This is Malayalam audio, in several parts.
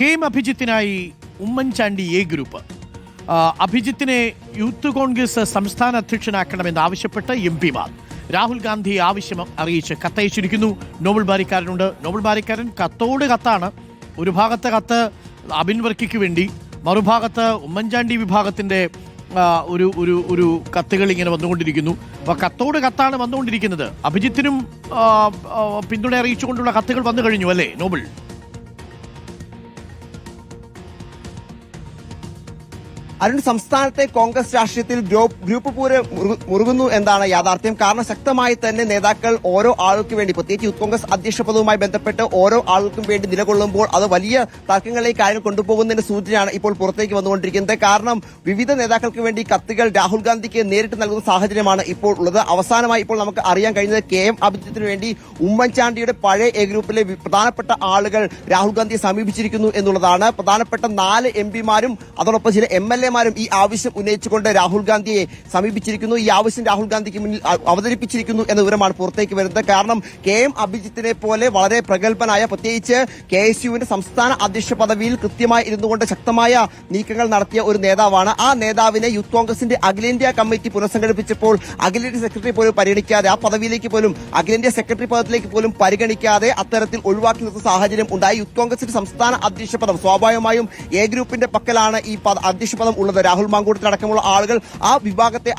കെ എം അഭിജിത്തിനായി ഉമ്മൻചാണ്ടി എ ഗ്രൂപ്പ്. അഭിജിത്തിനെ യൂത്ത് കോൺഗ്രസ് സംസ്ഥാന അധ്യക്ഷനാക്കണമെന്ന് ആവശ്യപ്പെട്ട് എം പിമാർ. രാഹുൽ ഗാന്ധി ആവശ്യം അറിയിച്ച് കത്തയച്ചിരിക്കുന്നു. നോബൽ ബാരിക്കാരനുണ്ട്. നോബൽ ബാരിക്കാരൻ കത്തോട് കത്താണ്. ഒരു ഭാഗത്തെ കത്ത് അബിൻ വർക്കിക്ക് വേണ്ടി മറുഭാഗത്ത് ഉമ്മൻചാണ്ടി വിഭാഗത്തിന്റെ ഒരു ഒരു ഒരു കത്തുകൾ ഇങ്ങനെ വന്നുകൊണ്ടിരിക്കുന്നു. അപ്പോൾ കത്തോട് കത്താണ് വന്നുകൊണ്ടിരിക്കുന്നത്. അഭിജിത്തിനും പിന്തുണ അറിയിച്ചുകൊണ്ടുള്ള കത്തുകൾ വന്നു കഴിഞ്ഞു അല്ലേ നോബിൾ അരുൺ സംസ്ഥാനത്തെ കോൺഗ്രസ് രാഷ്ട്രീയത്തിൽ ഗ്രൂപ്പ് പൂര് മുറുകുന്നു എന്നാണ് യാഥാർത്ഥ്യം. കാരണം ശക്തമായി തന്നെ നേതാക്കൾ ഓരോ ആൾക്ക് വേണ്ടി പ്രത്യേകിച്ച് യൂത്ത് കോൺഗ്രസ് അധ്യക്ഷ പദവുമായി ബന്ധപ്പെട്ട് ഓരോ ആൾക്കും വേണ്ടി നിലകൊള്ളുമ്പോൾ അത് വലിയ തർക്കങ്ങളിലേക്ക് കാര്യങ്ങൾ കൊണ്ടുപോകുന്നതിന്റെ സൂചനയാണ് ഇപ്പോൾ പുറത്തേക്ക് വന്നുകൊണ്ടിരിക്കുന്നത്. കാരണം വിവിധ നേതാക്കൾക്ക് വേണ്ടി കത്തുകൾ രാഹുൽ ഗാന്ധിക്ക് നേരിട്ട് നൽകുന്ന സാഹചര്യമാണ് ഇപ്പോൾ ഉള്ളത്. അവസാനമായി ഇപ്പോൾ നമുക്ക് അറിയാൻ കഴിഞ്ഞത് കെ എം അഭിജിത്തിന് വേണ്ടി ഉമ്മൻചാണ്ടിയുടെ പഴയ എ ഗ്രൂപ്പിലെ പ്രധാനപ്പെട്ട ആളുകൾ രാഹുൽ ഗാന്ധിയെ സമീപിച്ചിരിക്കുന്നു എന്നുള്ളതാണ്. പ്രധാനപ്പെട്ട നാല് എം പിമാരും അതോടൊപ്പം ചില എം എൽ എമാരും ഈ ആവശ്യം ഉന്നയിച്ചുകൊണ്ട് രാഹുൽ ഗാന്ധിയെ സമീപിച്ചിരിക്കുന്നു. ഈ ആവശ്യം രാഹുൽ ഗാന്ധിക്ക് മുന്നിൽ അവതരിപ്പിച്ചിരിക്കുന്നു എന്ന വിവരമാണ് പുറത്തേക്ക് വരുന്നത്. കാരണം കെ എം അഭിജിത്തിനെ പോലെ വളരെ പ്രഗത്ഭനായ പ്രത്യേകിച്ച് കെ എസ് യുവിന്റെ സംസ്ഥാന അധ്യക്ഷ പദവിയിൽ കൃത്യമായി ഇരുന്നുകൊണ്ട് ശക്തമായ നീക്കങ്ങൾ നടത്തിയ ഒരു നേതാവാണ്. ആ നേതാവിനെ യൂത്ത് കോൺഗ്രസിന്റെ അഖിലേന്ത്യാ കമ്മിറ്റി പുനഃസംഘടിപ്പിച്ചപ്പോൾ അഖിലേന്ത്യാ സെക്രട്ടറി പോലും പരിഗണിക്കാതെ ആ പദവിയിലേക്ക് പോലും അഖിലേന്ത്യാ സെക്രട്ടറി പദത്തിലേക്ക് പോലും പരിഗണിക്കാതെ അത്തരത്തിൽ ഒഴിവാക്കി നിർത്തുന്ന സാഹചര്യം ഉണ്ടായി. യൂത്ത് കോൺഗ്രസിന്റെ സംസ്ഥാന അധ്യക്ഷ പദം സ്വാഭാവികമായും എ ഗ്രൂപ്പിന്റെ പക്കലാണ് ഈ അധ്യക്ഷ പദം ഉള്ളത് രാഹുൽ മാങ്കൂട്ടത്തിലടക്കമുള്ള ആളുകൾ ആ വിഭാഗത്തെ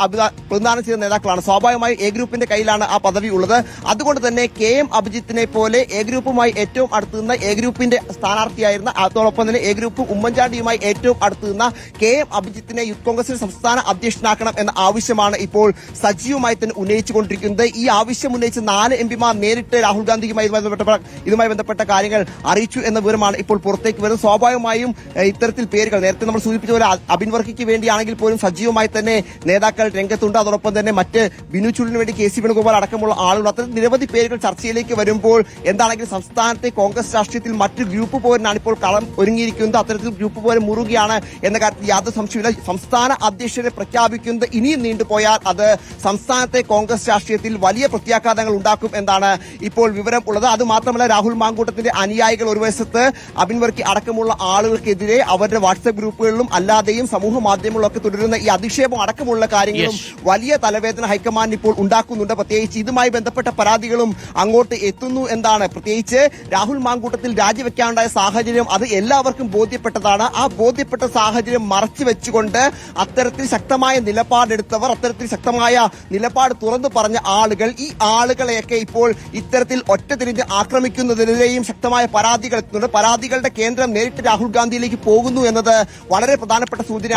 പ്രതിദാനം ചെയ്ത നേതാക്കളാണ്. സ്വാഭാവികമായി എ ഗ്രൂപ്പിന്റെ കയ്യിലാണ് ആ പദവി ഉള്ളത്. അതുകൊണ്ട് തന്നെ കെ എം അഭിജിത്തിനെ പോലെ എ ഗ്രൂപ്പുമായി ഏറ്റവും അടുത്ത് നിന്ന് എ ഗ്രൂപ്പിന്റെ സ്ഥാനാർത്ഥിയായിരുന്ന അതോടൊപ്പം തന്നെ എ ഗ്രൂപ്പ് ഉമ്മൻചാണ്ടിയുമായി ഏറ്റവും അടുത്ത് നിന്ന കെ എം അഭിജിത്തിനെ യൂത്ത് കോൺഗ്രസിന്റെ സംസ്ഥാന അധ്യക്ഷനാക്കണം എന്ന ആവശ്യമാണ് ഇപ്പോൾ സജീവമായി തന്നെ ഉന്നയിച്ചുകൊണ്ടിരിക്കുന്നത്. ഈ ആവശ്യം ഉന്നയിച്ച് നാല് എം പിമാർ നേരിട്ട് രാഹുൽ ഗാന്ധിയുമായി ബന്ധപ്പെട്ട ഇതുമായി ബന്ധപ്പെട്ട കാര്യങ്ങൾ അറിയിച്ചു എന്ന വിവരമാണ് ഇപ്പോൾ പുറത്തേക്ക് വരുന്നത്. സ്വാഭാവികമായും ഇത്തരത്തിൽ പേരുകൾ നേരത്തെ നമ്മൾ സൂചിപ്പിച്ച പോലെ വർക്കിക്ക് വേണ്ടിയാണെങ്കിൽ പോലും സജീവമായി തന്നെ നേതാക്കൾ രംഗത്തുണ്ട്. അതോടൊപ്പം തന്നെ മറ്റ് ബിനു ചുള്ളിന് വേണ്ടി കെ സി വേണുഗോപാൽ അടക്കമുള്ള ആളുകൾ അത്തരം നിരവധി പേരുകൾ ചർച്ചയിലേക്ക് വരുമ്പോൾ എന്താണെങ്കിൽ സംസ്ഥാനത്തെ കോൺഗ്രസ് രാഷ്ട്രീയത്തിൽ മറ്റ് ഗ്രൂപ്പ് പോരനാണ് ഇപ്പോൾ കളം ഒരുങ്ങിയിരിക്കുന്നത്. അത്തരത്തിൽ ഗ്രൂപ്പ് പോരൻ മുറുകയാണ് എന്ന കാര്യത്തിൽ യാതൊരു സംശയമില്ല സംസ്ഥാന അധ്യക്ഷനെ പ്രഖ്യാപിക്കുന്നത് ഇനിയും നീണ്ടുപോയാൽ അത് സംസ്ഥാനത്തെ കോൺഗ്രസ് രാഷ്ട്രീയത്തിൽ വലിയ പ്രത്യാഘാതങ്ങൾ ഉണ്ടാക്കും എന്നാണ് ഇപ്പോൾ വിവരം ഉള്ളത്. അത് മാത്രമല്ല രാഹുൽ മാങ്കൂട്ടത്തിന്റെ അനുയായികൾ ഒരു വശത്ത് അബിൻ വർക്കി അടക്കമുള്ള ആളുകൾക്കെതിരെ അവരുടെ വാട്സ്ആപ്പ് ഗ്രൂപ്പുകളിലും അല്ലാതെയും സമൂഹ മാധ്യമങ്ങളൊക്കെ തുടരുന്ന ഈ അധിക്ഷേപം അടക്കമുള്ള കാര്യങ്ങളും വലിയ തലവേദന ഹൈക്കമാൻഡ് ഇപ്പോൾ ഉണ്ടാക്കുന്നുണ്ട്. പ്രത്യേകിച്ച് ഇതുമായി ബന്ധപ്പെട്ട പരാതികളും അങ്ങോട്ട് എത്തുന്നു എന്നാണ്. പ്രത്യേകിച്ച് രാഹുൽ മാങ്കൂട്ടത്തിൽ രാജിവെക്കാനുണ്ടായ സാഹചര്യം അത് എല്ലാവർക്കും ബോധ്യപ്പെട്ടതാണ്. ആ ബോധ്യപ്പെട്ട സാഹചര്യം മറച്ചു വെച്ചുകൊണ്ട് അത്തരത്തിൽ ശക്തമായ നിലപാടെടുത്തവർ അത്തരത്തിൽ ശക്തമായ നിലപാട് തുറന്നു പറഞ്ഞ ആളുകൾ ഈ ആളുകളെയൊക്കെ ഇപ്പോൾ ഇത്തരത്തിൽ ഒറ്റ തിരിഞ്ഞ് ആക്രമിക്കുന്നതിനെതിരെയും ശക്തമായ പരാതികൾ എത്തുന്നുണ്ട്. പരാതികളുടെ കേന്ദ്രം നേരിട്ട് രാഹുൽ ഗാന്ധിയിലേക്ക് പോകുന്നു എന്നത് വളരെ പ്രധാനപ്പെട്ട സൂചനയാണ്.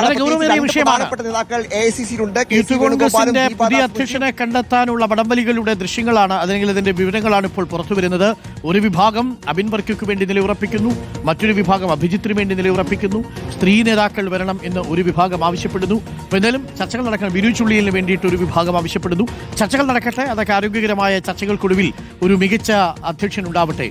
കോൺഗ്രസിന്റെ പുതിയ അധ്യക്ഷനെ കണ്ടെത്താനുള്ള വടംവലികളുടെ ദൃശ്യങ്ങളാണ്. അല്ലെങ്കിൽ ഇതിന്റെ വിവരങ്ങളാണ് ഇപ്പോൾ പുറത്തു വരുന്നത്. ഒരു വിഭാഗം അബിൻ വേണ്ടി നിലയുറപ്പിക്കുന്നു. മറ്റൊരു വിഭാഗം അഭിജിത്തിന് വേണ്ടി നിലയുറപ്പിക്കുന്നു. സ്ത്രീ നേതാക്കൾ വരണം എന്ന് ഒരു വിഭാഗം ആവശ്യപ്പെടുന്നു. എന്നാലും എന്തായാലും ചർച്ചകൾ നടക്കണം ബിനു ചുള്ളിയലിന് വേണ്ടിയിട്ട് ഒരു വിഭാഗം ആവശ്യപ്പെടുന്നു. ചർച്ചകൾ നടക്കട്ടെ. അതൊക്കെ ആരോഗ്യകരമായ ചർച്ചകൾക്കൊടുവിൽ ഒരു മികച്ച അധ്യക്ഷൻ ഉണ്ടാവട്ടെ.